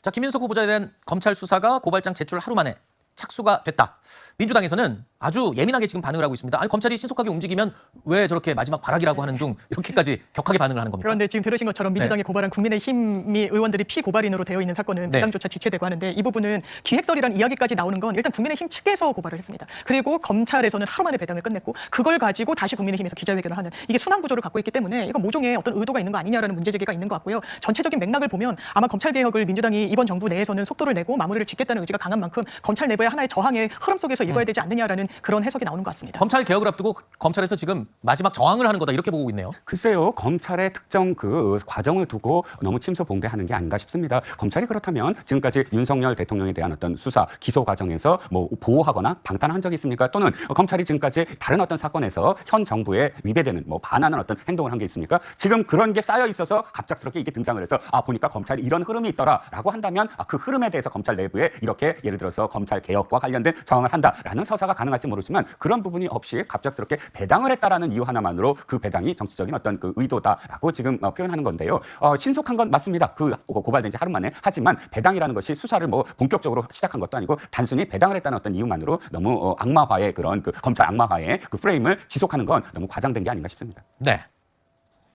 자, 김인석 후보자에 대한 검찰 수사가 고발장 제출 하루 만에 착수가 됐다. 민주당에서는 아주 예민하게 지금 반응을 하고 있습니다. 아니 검찰이 신속하게 움직이면 왜 저렇게 마지막 발악이라고 하는 둥 이렇게까지 격하게 반응을 하는 겁니까? 그런데 지금 들으신 것처럼 민주당이 고발한 국민의힘이 의원들이 피고발인으로 되어 있는 사건은 네. 부당조차 지체되고 하는데 이 부분은 기획설이란 이야기까지 나오는 건 일단 국민의힘 측에서 고발을 했습니다. 그리고 검찰에서는 하루 만에 배당을 끝냈고 그걸 가지고 다시 국민의힘에서 기자회견을 하는 이게 순환 구조를 갖고 있기 때문에 이건 모종의 어떤 의도가 있는 거 아니냐라는 문제 제기가 있는 것 같고요. 전체적인 맥락을 보면 아마 검찰 개혁을 민주당이 이번 정부 내에서는 속도를 내고 마무리를 짓겠다는 의지가 강한 만큼 검찰 내부의 하나의 저항의 흐름 속에서 음. 읽어야 되지 않느냐라는 그런 해석이 나오는 것 같습니다. 검찰 개혁을 앞두고 검찰에서 지금 마지막 저항을 하는 거다 이렇게 보고 있네요. 글쎄요, 검찰의 특정 그 과정을 두고 너무 침소봉대하는 게 아닌가 싶습니다. 검찰이 그렇다면 지금까지 윤석열 대통령에 대한 어떤 수사, 기소 과정에서 뭐 보호하거나 방탄한 적이 있습니까? 또는 검찰이 지금까지 다른 어떤 사건에서 현 정부에 위배되는 뭐 반하는 어떤 행동을 한 게 있습니까? 지금 그런 게 쌓여 있어서 갑작스럽게 이게 등장을 해서 아 보니까 검찰이 이런 흐름이 있더라라고 한다면 아, 그 흐름에 대해서 검찰 내부에 이렇게 예를 들어서 검찰 개혁과 관련된 저항을 한다라는 서사가 가능할 지 모르지만 그런 부분이 없이 갑작스럽게 배당을 했다라는 이유 하나만으로 그 배당이 정치적인 어떤 그 의도다라고 지금 어, 표현하는 건데요. 어, 신속한 건 맞습니다. 그 고발된 지 하루 만에 하지만 배당이라는 것이 수사를 뭐 본격적으로 시작한 것도 아니고 단순히 배당을 했다는 어떤 이유만으로 너무 어, 악마화의 그런 그 검찰 악마화의 그 프레임을 지속하는 건 너무 과장된 게 아닌가 싶습니다. 네.